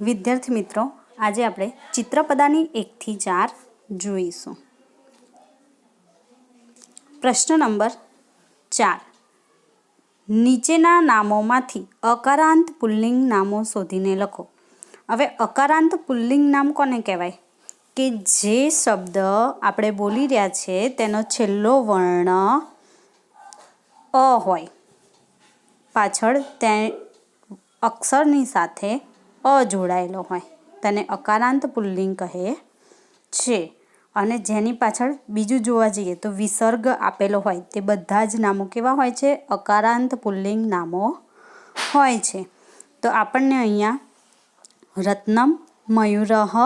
વિદ્યાર્થી મિત્રો, આજે આપણે ચિત્રપદાની એકથી ચાર જોઈશું. પ્રશ્ન નંબર ચાર. નીચેના નામોમાંથી અકારાંત પુલ્લિંગ નામો શોધીને લખો. હવે અકારાંત પુલ્લિંગ નામ કોને કહેવાય? કે જે શબ્દ આપણે બોલી રહ્યા છે, તેનો છેલ્લો વર્ણ અ હોય. પાછળ તે અક્ષરની સાથે અ જોડાયેલો હોય. તેને અકારાંત પુલ્લિંગ કહે છે. અને જેની પાછળ બીજું જોવા જઈએ તો વિસર્ગ આપેલો હોય તે બધા જ નામો કેવા હોય છે? અકારાંત પુલ્લિંગ નામો હોય છે. તો આપણને અહીંયા રત્નમ, મયુરહ,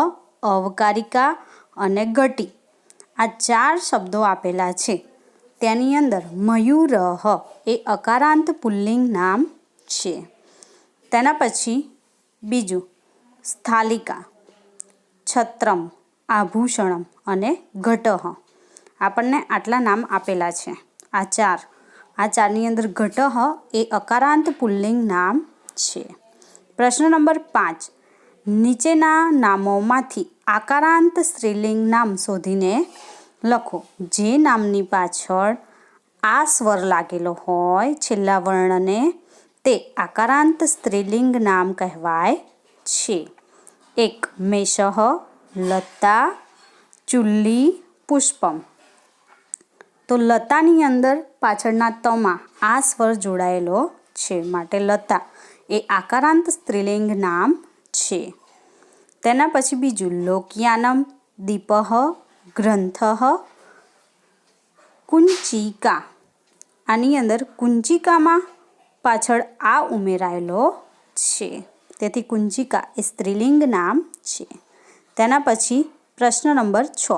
અવકારિકા અને ગટી આ ચાર શબ્દો આપેલા છે. તેની અંદર મયુરહ એ અકારાંત પુલ્લિંગ નામ છે. તેના પછી બીજું, સ્થાલિકા, છત્રમ, આભૂષણમ અને ઘટહ. આપણને આટલા નામ આપેલા છે. આ ચાર. આ ચારની અંદર ઘટહ એ અકારાંત પુલ્લિંગ નામ છે. પ્રશ્ન નંબર પાંચ. નીચેના નામોમાંથી આકારાંત સ્ત્રીલિંગ નામ શોધીને લખો. જે નામની પાછળ આ સ્વર લાગેલો હોય, છેલ્લા વર્ણને તે આકારાંત સ્ત્રીલિંગ નામ કહેવાય છે. એક મેષહ, લતા, ચુલ્લી, પુષ્પમ. તો લતાની અંદર પાછળના તમાં આ સ્વર જોડાયેલો છે માટે લતા એ આકારાંત સ્ત્રીલિંગ નામ છે. તેના પછી બીજું લોકયાનમ, દીપહ ગ્રંથઃ કુંચિકા. આની અંદર કુંચિકામાં પાછળ આ ઉમેરાયેલો છે. તેથી કુંજિકા એ સ્ત્રીલિંગ નામ છે. તેના પછી પ્રશ્ન નંબર છ.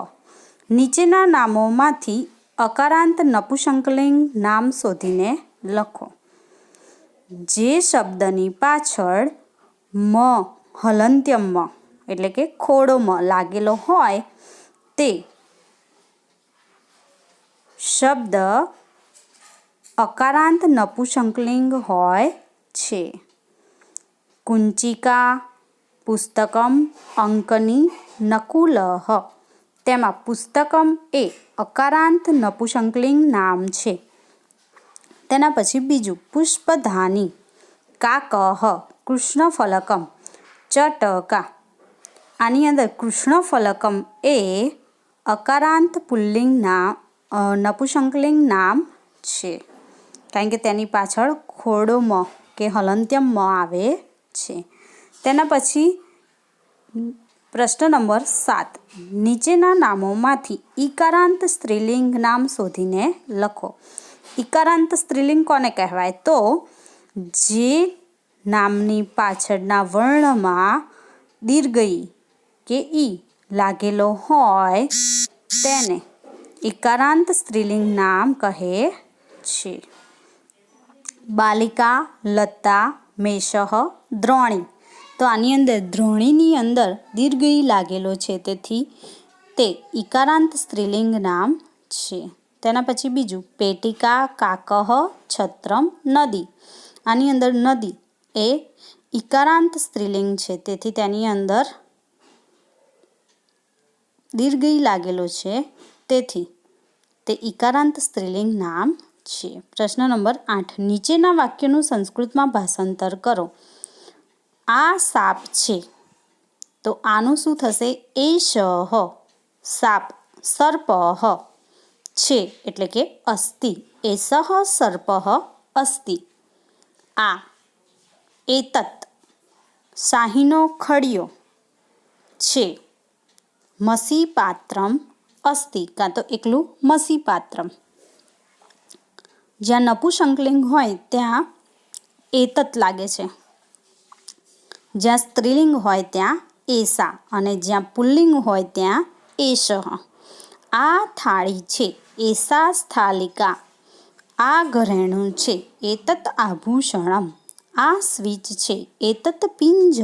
નીચેના નામોમાંથી અકારાંત નપુસંકલિંગ નામ શોધીને લખો. જે શબ્દની પાછળ મ, હલંત્યમ મ એટલે કે ખોડો મ લાગેલો હોય તે શબ્દ અકારાંત નપુસંકલિંગ હોય છે. કુંચિકા, પુસ્તકમ, અંકની નકુલહ. તેમાં પુસ્તકમ એ અકારાંત નપુસંકલિંગ નામ છે. તેના પછી બીજું, પુષ્પધાની, કાકહ, કૃષ્ણફલકમ, ચટકા. આની અંદર કૃષ્ણફલકમ એ અકારાંત પુલ્લિંગ નામ નપુસંકલિંગ નામ છે. કારણ કે તેની પાછળ ખોડો મ કે હલંત્યમ મ આવે છે. તેના પછી પ્રશ્ન નંબર સાત. નીચેના નામોમાંથી ઈકારાંત સ્ત્રીલિંગ નામ શોધીને લખો. ઈકારાંત સ્ત્રીલિંગ કોને કહેવાય? તો જે નામની પાછળના વર્ણમાં દીર્ઘઈ કે ઈ લાગેલો હોય તેને ઈકારાંત સ્ત્રીલિંગ નામ કહે છે. બાલિકા, લતા, મેષહ, દ્રોણી. તો આની અંદર દ્રોણીની અંદર દીર્ઘઈ લાગેલો છે, તેથી તે ઈકારાંત સ્ત્રીલિંગ નામ છે. તેના પછી બીજું, પેટિકા, કાકહ, છત્રમ, નદી. આની અંદર નદી એ ઈકારાંત સ્ત્રીલિંગ છે, તેથી તેની અંદર દીર્ઘઈ લાગેલો છે. તેથી તે ઈકારાંત સ્ત્રીલિંગ નામ છે. પ્રશ્ન નંબર આઠ. નીચેના વાક્યનું સંસ્કૃતમાં ભાષાંતર કરો. આ સાપ છે. તો આનું શું થશે? એ શ સાપ, સર્પ છે. એટલે કે અસ્તિ એ સહ સર્પ અસ્તિ આ. એતત. શાહીનો ખડિયો. છે. મસી પાત્રમ અસ્તિ કાં તો એકલું મસી પાત્રમ જ્યાં નપુસંકલિંગ હોય, ત્યાં એતત લાગે છે. જ્યાં સ્ત્રીલિંગ હોય, ત્યાં એસા અને જ્યાં પુલ્લિંગ હોય, ત્યાં એશ આ થાળી છે, એસા સ્થાલિકા. આ ઘરેણું છે, એતત આભૂષણમ. આ સ્વિચ છે, એતત પિંજ